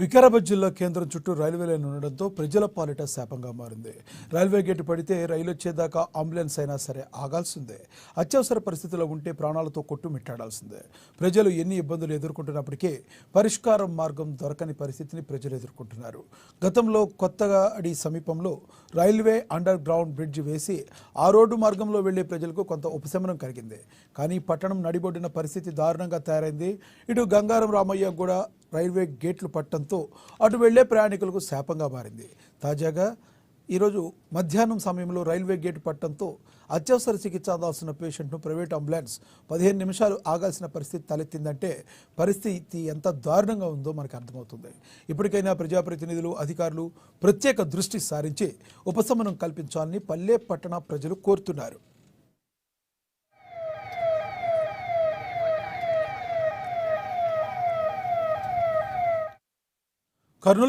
వికారాబాద్ జిల్లా కేంద్రం చుట్టూ రైల్వే లైన్ ఉండడంతో ప్రజల పాలిట శాపంగా మారింది. రైల్వే గేటు పడితే రైలు వచ్చేదాకా అంబులెన్స్ అయినా సరే ఆగాల్సిందే. అత్యవసర పరిస్థితిలో ఉంటే ప్రాణాలతో కొట్టుమిట్టాడాల్సిందే ప్రజలు ఎన్ని ఇబ్బందులు ఎదుర్కొంటున్నప్పటికీ పరిష్కారం మార్గం దొరకని పరిస్థితిని ప్రజలు ఎదుర్కొంటున్నారు. గతంలో కొత్తగా అడి సమీపంలో రైల్వే అండర్ గ్రౌండ్ బ్రిడ్జ్ వేసి ఆ రోడ్డు మార్గంలో వెళ్ళే ప్రజలకు కొంత ఉపశమనం కలిగింది. కానీ పట్టణం నడిబొడ్డిన పరిస్థితి దారుణంగా తయారైంది. ఇటు గంగారం రామయ్య కూడా రైల్వే గేట్లు పట్టడంతో అటు వెళ్ళే ప్రయాణికులకు శాపంగా మారింది. తాజాగా ఈరోజు మధ్యాహ్నం సమయంలో రైల్వే గేటు పట్టడంతో అత్యవసర చికిత్స అందాల్సిన పేషెంట్ను ప్రైవేట్ అంబులెన్స్ పదిహేను నిమిషాలు ఆగాల్సిన పరిస్థితి తలెత్తిందంటే పరిస్థితి ఎంత దారుణంగా ఉందో మనకు అర్థమవుతుంది. ఇప్పటికైనా ప్రజాప్రతినిధులు అధికారులు ప్రత్యేక దృష్టి సారించి ఉపశమనం కల్పించాలని పల్లె పట్టణ ప్రజలు కోరుతున్నారు. కర్నూలు